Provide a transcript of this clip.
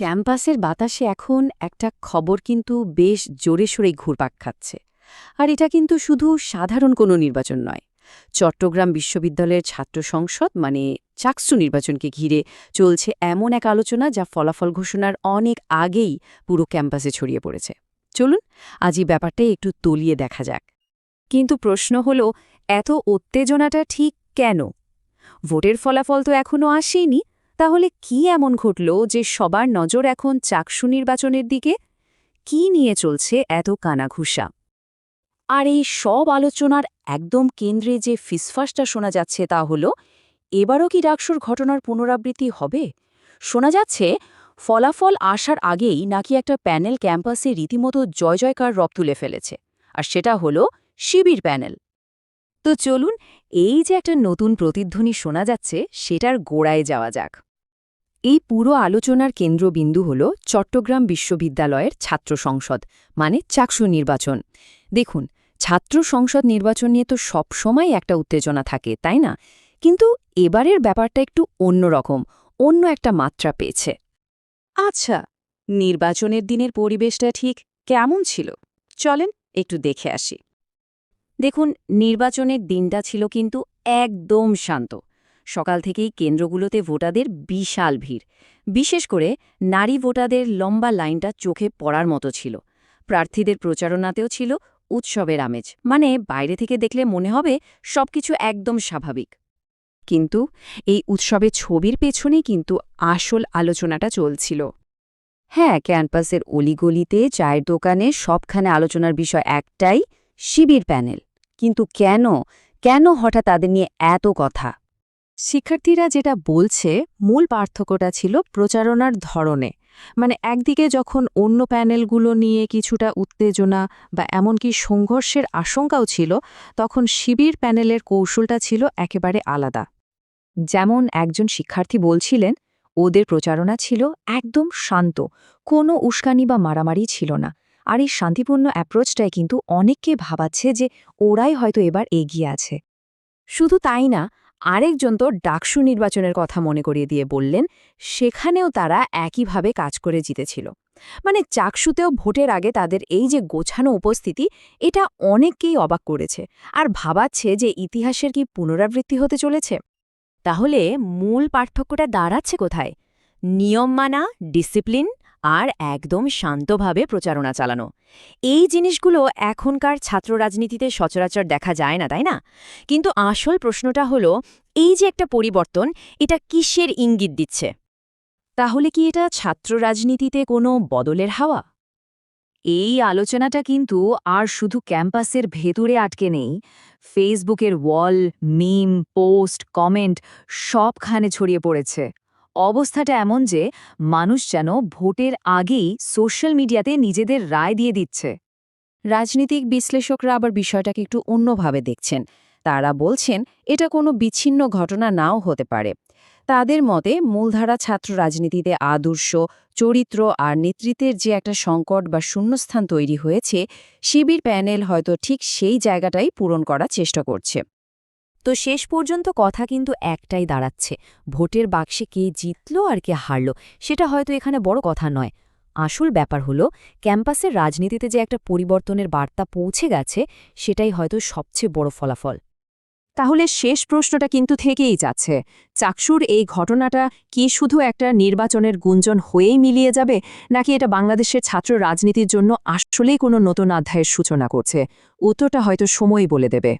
ক্যাম্পাসের বাতাসে এখন একটা খবর কিন্তু বেশ জোরে সোরেই ঘুরপাক খাচ্ছে। আর এটা কিন্তু শুধু সাধারণ কোনো নির্বাচন নয়। চট্টগ্রাম বিশ্ববিদ্যালয়ের ছাত্র সংসদ মানে চাকসু নির্বাচনকে ঘিরে চলছে এমন এক আলোচনা যা ফলাফল ঘোষণার অনেক আগেই পুরো ক্যাম্পাসে ছড়িয়ে পড়েছে। চলুন, আজ এই ব্যাপারটাই একটু তলিয়ে দেখা যাক। কিন্তু প্রশ্ন হল, এত উত্তেজনাটা ঠিক কেন? ভোটের ফলাফল তো এখনও আসেনি। তাহলে কি এমন ঘটল যে সবার নজর এখন চাকসু নির্বাচনের দিকে? কি নিয়ে চলছে এত কানাঘুষা? আর এই সব আলোচনার একদম কেন্দ্রে যে ফিসফাসটা শোনা যাচ্ছে তা হল, এবারও কি ডাকসুর ঘটনার পুনরাবৃত্তি হবে? শোনা যাচ্ছে, ফলাফল আসার আগেই নাকি একটা প্যানেল ক্যাম্পাসে রীতিমতো জয় জয়কার রব তুলে ফেলেছে, আর সেটা হল শিবির প্যানেল। তো চলুন, এই যে একটা নতুন প্রতিধ্বনি শোনা যাচ্ছে, সেটার গোড়ায় যাওয়া যাক। এই পুরো আলোচনার কেন্দ্রবিন্দু হল চট্টগ্রাম বিশ্ববিদ্যালয়ের ছাত্র সংসদ মানে চাকসু নির্বাচন। দেখুন, ছাত্র সংসদ নির্বাচন নিয়ে তো সবসময় একটা উত্তেজনা থাকে, তাই না? কিন্তু এবারের ব্যাপারটা একটু অন্যরকম অন্য একটা মাত্রা পেয়েছে। আচ্ছা নির্বাচনের দিনের পরিবেশটা ঠিক কেমন ছিল? চলেন একটু দেখে আসি। দেখুন, নির্বাচনের দিনটা ছিল কিন্তু একদম শান্ত। সকাল থেকেই কেন্দ্রগুলোতে ভোটারদের বিশাল ভিড়। বিশেষ করে নারী ভোটারদের লম্বা লাইনটা চোখে পড়ার মতো ছিল। প্রার্থীদের প্রচারণাতেও ছিল উৎসবের আমেজ। মানে বাইরে থেকে দেখলে মনে হবে সবকিছু একদম স্বাভাবিক। কিন্তু এই উৎসবের ছবির পেছনেই কিন্তু আসল আলোচনাটা চলছিল। হ্যাঁ ক্যাম্পাসের অলিগলিতে চায়ের দোকানে সবখানে আলোচনার বিষয় একটাই, শিবির প্যানেল। কিন্তু কেন? কেন হঠাৎ তাদের নিয়ে এত কথা? শিক্ষার্থীরা যেটা বলছে, মূল পার্থক্যটা ছিল প্রচারণার ধরনে। মানে একদিকে যখন অন্য প্যানেলগুলো নিয়ে কিছুটা উত্তেজনা বা এমনকি সংঘর্ষের আশঙ্কাও ছিল, তখন শিবির প্যানেলের কৌশলটা ছিল একেবারে আলাদা। যেমন একজন শিক্ষার্থী বলছিলেন, ওদের প্রচারণা ছিল একদম শান্ত, কোনো উস্কানি বা মারামারি ছিল না। আর এই শান্তিপূর্ণ অ্যাপ্রোচটাই কিন্তু অনেককে ভাবাচ্ছে যে ওরাই হয়তো এবার এগিয়ে আছে। শুধু তাই না আরেকজন তো ডাকসু নির্বাচনের কথা মনে করিয়ে দিয়ে বললেন, সেখানেও তারা একইভাবে কাজ করে জিতেছিল। মানে চাকসুতেও ভোটের আগে তাদের এই যে গোছানো উপস্থিতি, এটা অনেককেই অবাক করেছে আর ভাবাচ্ছে যে ইতিহাসের কি পুনরাবৃত্তি হতে চলেছে। তাহলে মূল পার্থক্যটা দাঁড়াচ্ছে কোথায়? নিয়ম মানা, ডিসিপ্লিন আর একদম শান্তভাবে প্রচারণা চালানো। এই জিনিসগুলো এখনকার ছাত্র রাজনীতিতে সচরাচর দেখা যায় না, তাই না? কিন্তু আসল প্রশ্নটা হলো, এই যে একটা পরিবর্তন, এটা কিসের ইঙ্গিত দিচ্ছে? তাহলে কি এটা ছাত্র রাজনীতিতে কোনো বদলের হাওয়া? এই আলোচনাটা কিন্তু আর শুধু ক্যাম্পাসের ভেতরে আটকে নেই। ফেসবুকের ওয়াল, মিম, পোস্ট, কমেন্ট, সবখানে ছড়িয়ে পড়েছে। অবস্থাটা এমন যে মানুষ যেন ভোটের আগেই সোশ্যাল মিডিয়াতে নিজেদের রায় দিয়ে দিচ্ছে। রাজনীতিক বিশ্লেষকরা আবার বিষয়টাকে একটু অন্যভাবে দেখছেন। তারা বলছেন, এটা কোনো বিচ্ছিন্ন ঘটনা নাও হতে পারে। তাদের মতে, মূলধারা ছাত্র রাজনীতিতে আদর্শ, চরিত্র আর নেতৃত্বের যে একটা সংকট বা শূন্যস্থান তৈরি হয়েছে, শিবির প্যানেল হয়তো ঠিক সেই জায়গাটাই পূরণ করার চেষ্টা করছে। তো শেষ পর্যন্ত কথা কিন্তু একটাই দাঁড়াচ্ছে, ভোটের বাক্সে কে জিতল আর কে হারল, সেটা হয়তো এখানে বড় কথা নয়। আসল ব্যাপার হলো, ক্যাম্পাসের রাজনীতিতে যে একটা পরিবর্তনের বার্তা পৌঁছে গেছে, সেটাই হয়তো সবচেয়ে বড় ফলাফল। তাহলে শেষ প্রশ্নটা কিন্তু থেকেই যাচ্ছে, চাকসুর এই ঘটনাটা কি শুধু একটা নির্বাচনের গুঞ্জন হয়েই মিলিয়ে যাবে, নাকি এটা বাংলাদেশের ছাত্র রাজনীতির জন্য আসলেই কোনো নতুন অধ্যায়ের সূচনা করছে? উত্তরটা হয়তো সময়ই বলে দেবে।